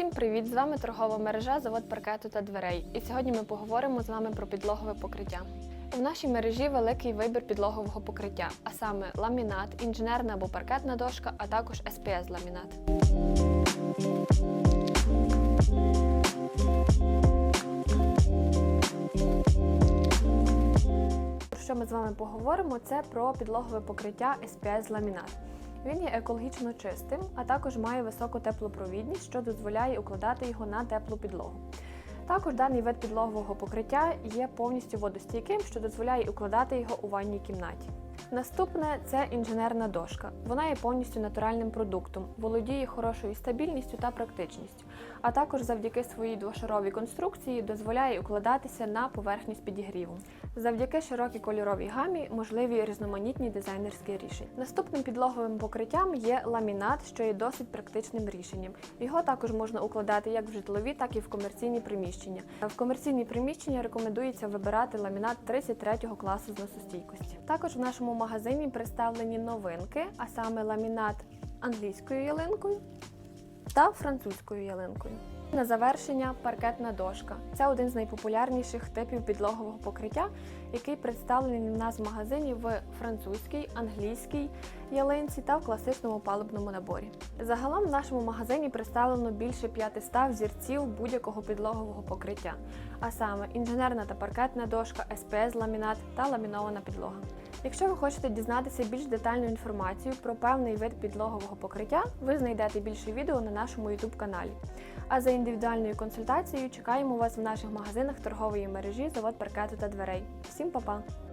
Усім привіт! З вами торгова мережа Завод паркету та дверей. І сьогодні ми поговоримо з вами про підлогове покриття. В нашій мережі великий вибір підлогового покриття, а саме ламінат, інженерна або паркетна дошка, а також SPS ламінат. Про що ми з вами поговоримо? Це про підлогове покриття SPS ламінат. Він є екологічно чистим, а також має високу теплопровідність, що дозволяє укладати його на теплу підлогу. Також даний вид підлогового покриття є повністю водостійким, що дозволяє укладати його у ванній кімнаті. Наступне це інженерна дошка. Вона є повністю натуральним продуктом, володіє хорошою стабільністю та практичністю, а також завдяки своїй двошаровій конструкції дозволяє укладатися на поверхню з підігрівом. Завдяки широкій кольоровій гамі можливі різноманітні дизайнерські рішення. Наступним підлоговим покриттям є ламінат, що є досить практичним рішенням. Його також можна укладати як в житлові, так і в комерційні приміщення. В комерційні приміщення рекомендується вибирати ламінат 33 класу зносостійкості. Також в нашому магазині представлені новинки, а саме ламінат англійською ялинкою та французькою ялинкою. На завершення паркетна дошка. Це один з найпопулярніших типів підлогового покриття, який представлений в нас в магазині в французькій, англійській ялинці та в класичному палубному наборі. Загалом в нашому магазині представлено більше 500 взірців будь-якого підлогового покриття, а саме інженерна та паркетна дошка, SPS ламінат та ламінована підлога. Якщо ви хочете дізнатися більш детальну інформацію про певний вид підлогового покриття, ви знайдете більше відео на нашому YouTube каналі. А за індивідуальною консультацією чекаємо вас в наших магазинах торгової мережі Завод паркету та дверей. Всім па-па!